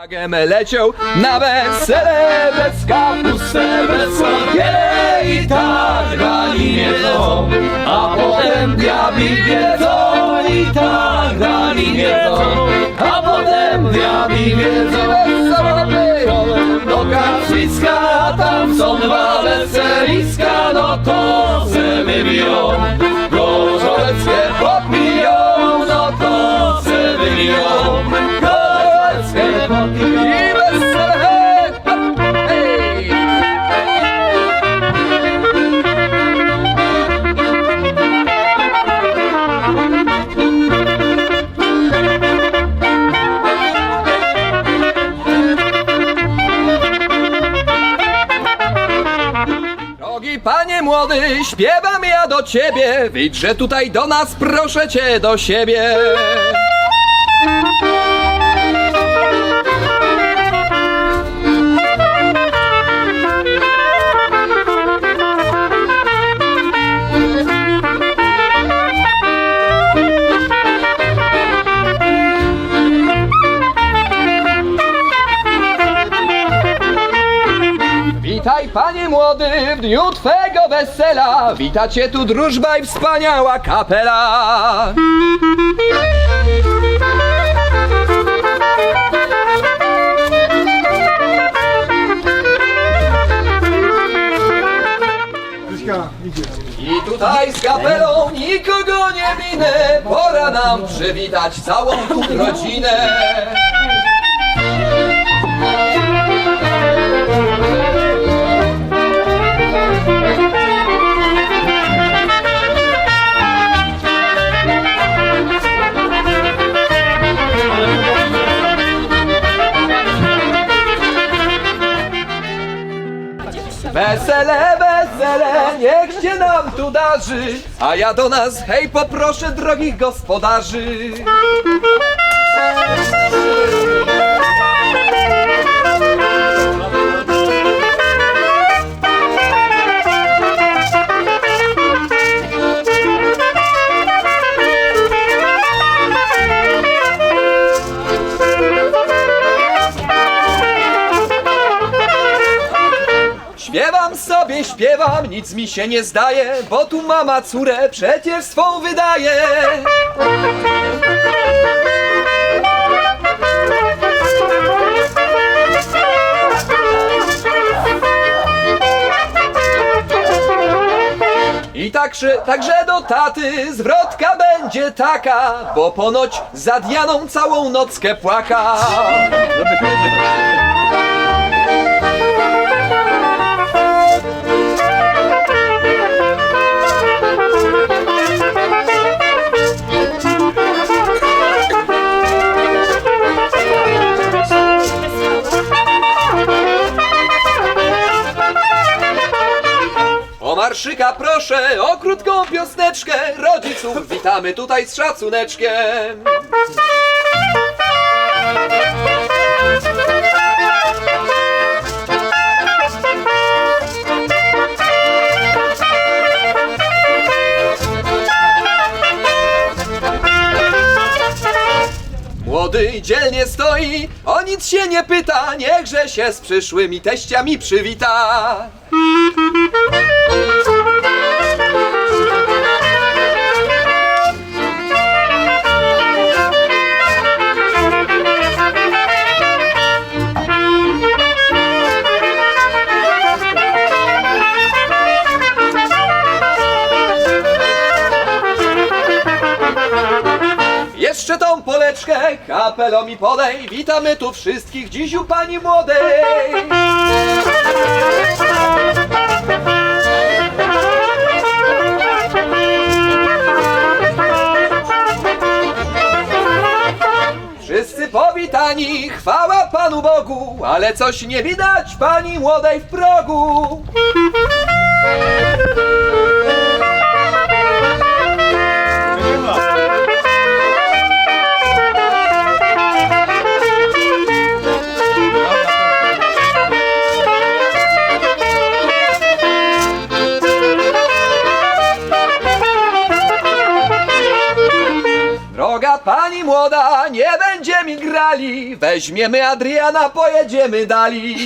Jagem leciał na wesele bez kapustę, bez słabiele i tak dali wiedzą, a potem diabli wiedzą i tak dali wiedzą, a potem diabli wiedzą. Do Kaczyńska, a tam są dwa weseliska, no to se wybiją, młody, śpiewam ja do ciebie, wyjdźże tutaj do nas, proszę cię do siebie. Młody w dniu twego wesela, wita cię tu drużba i wspaniała kapela. I tutaj z kapelą nikogo nie minę, pora nam przywitać całą tu rodzinę. Wesele, wesele, niech się nam tu darzy, a ja do nas, hej, poproszę drogich gospodarzy. Śpiewam, nic mi się nie zdaje, bo tu mama córę przecież swą wydaje. I także, także do taty zwrotka będzie taka, bo ponoć za Dianą całą nockę płaka. Rodziców witamy tutaj z szacuneczkiem. Młody dzielnie stoi, o nic się nie pyta Niechże się z przyszłymi teściami przywita Jeszcze tą poleczkę kapelo mi podej Witamy tu wszystkich dziś u pani młodej. Wszyscy powitani, chwała Panu Bogu Ale coś nie widać pani młodej w progu Nie będzie mi grać dali, weźmiemy Adriana, pojedziemy dali.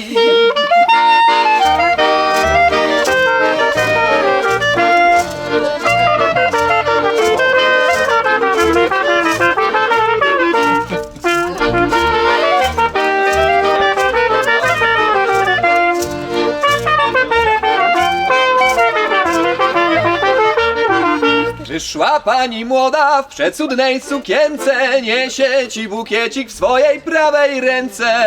Wyszła pani młoda w przecudnej sukience, niesie ci bukiecik w swojej prawej ręce.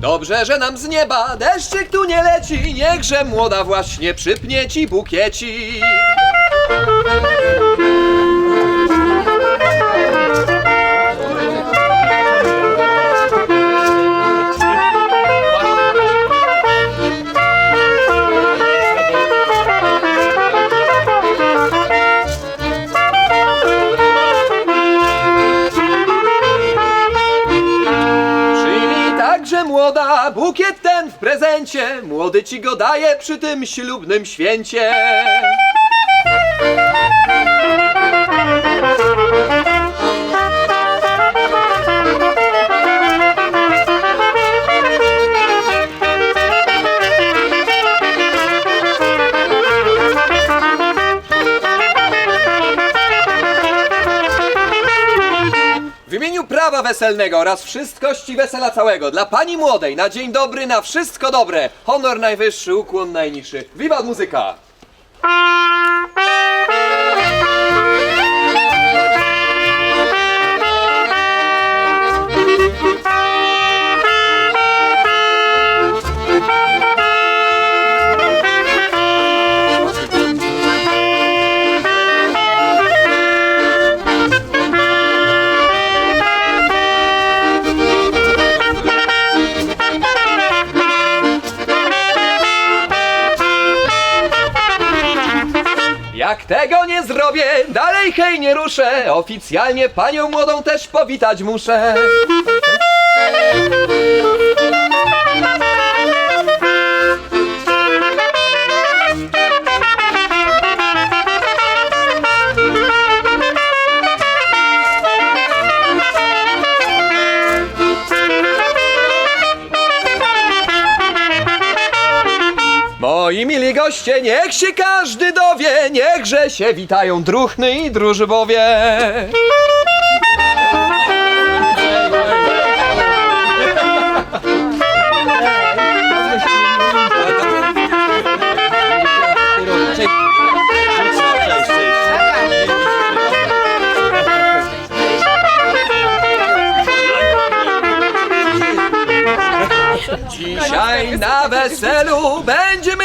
Dobrze, że nam z nieba deszczyk tu nie leci, niechże młoda właśnie przypnie ci bukiecik. Także młoda bukiet ten w prezencie, młody ci go daje przy tym ślubnym święcie. Weselnego oraz wszystkości wesela całego dla pani młodej na dzień dobry, na wszystko dobre, honor najwyższy, ukłon najniższy. Wiwat muzyka! Tego nie zrobię, dalej hej nie ruszę, oficjalnie panią młodą też powitać muszę. Moi mili goście, niech się każdy dowie, niechże się witają druchny i drużybowie.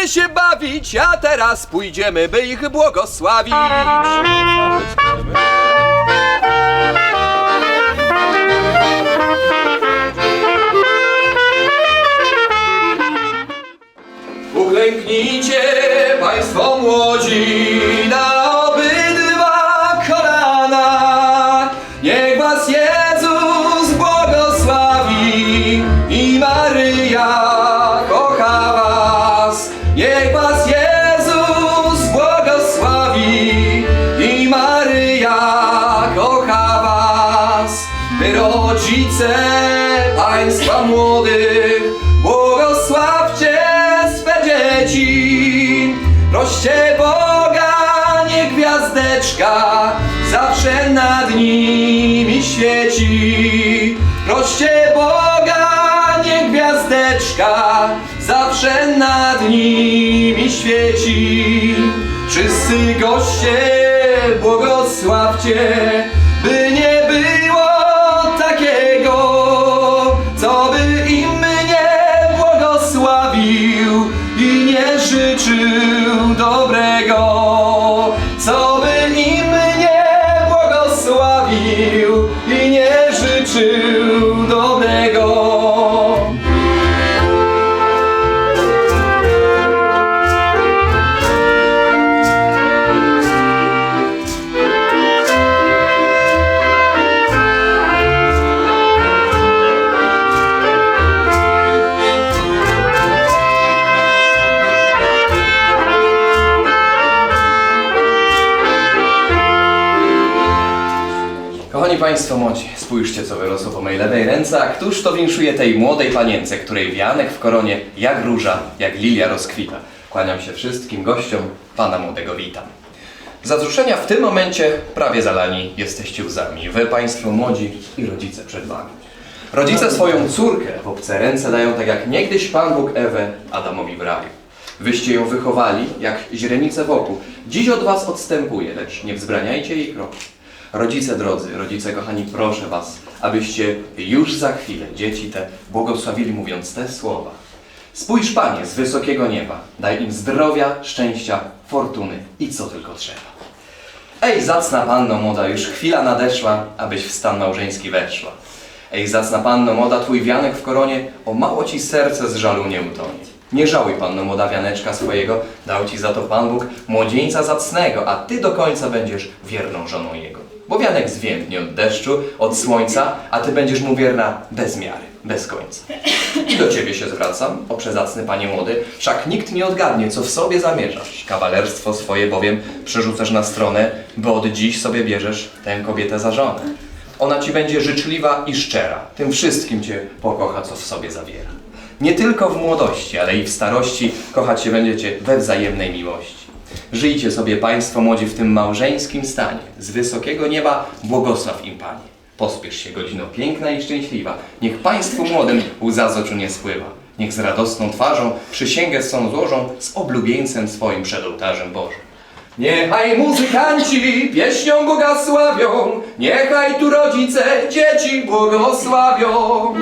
Będziemy się bawić, a teraz pójdziemy, by ich błogosławić. Uklęknijcie Państwo młodzi zawsze nad nimi świeci. Proście Boga, niech gwiazdeczka zawsze nad nimi świeci. Wszyscy goście błogosławcie, by nie było takiego, co by im nie błogosławił i nie życzył Państwo młodzi, spójrzcie co wyrosło po mej lewej ręce, a któż to winszuje tej młodej panience, której wianek w koronie jak róża, jak lilia rozkwita. Kłaniam się wszystkim gościom, Pana młodego witam. Za wzruszenia w tym momencie prawie zalani jesteście łzami. Wy Państwo młodzi i rodzice przed Wami. Rodzice swoją córkę w obce ręce dają tak jak niegdyś Pan Bóg Ewę Adamowi w raju. Wyście ją wychowali jak źrenicę wokół. Dziś od was odstępuje, lecz nie wzbraniajcie jej kroku. Rodzice drodzy, rodzice kochani, proszę was, abyście już za chwilę dzieci te błogosławili mówiąc te słowa. Spójrz Panie z wysokiego nieba, daj im zdrowia, szczęścia, fortuny i co tylko trzeba. Ej, zacna panno młoda, już chwila nadeszła, abyś w stan małżeński weszła. Ej, zacna panno młoda, twój wianek w koronie, o mało ci serce z żalu nie utonie. Nie żałuj, panno młoda, wianeczka swojego, dał ci za to Pan Bóg młodzieńca zacnego, a ty do końca będziesz wierną żoną jego. Bo wianek zwiędnie od deszczu, od słońca, a ty będziesz mu wierna bez miary, bez końca. I do ciebie się zwracam, o przezacny panie młody, wszak nikt nie odgadnie, co w sobie zamierzasz. Kawalerstwo swoje bowiem przerzucasz na stronę, bo od dziś sobie bierzesz tę kobietę za żonę. Ona ci będzie życzliwa i szczera, tym wszystkim cię pokocha, co w sobie zawiera. Nie tylko w młodości, ale i w starości kochać się będziecie we wzajemnej miłości. Żyjcie sobie Państwo młodzi w tym małżeńskim stanie. Z wysokiego nieba błogosław im Panie. Pospiesz się godzino piękna i szczęśliwa. Niech Państwu młodym łza z oczu nie spływa. Niech z radosną twarzą przysięgę swą złożą z oblubieńcem swoim przed ołtarzem Bożym. Niechaj muzykanci pieśnią Boga sławią, niechaj tu rodzice dzieci błogosławią.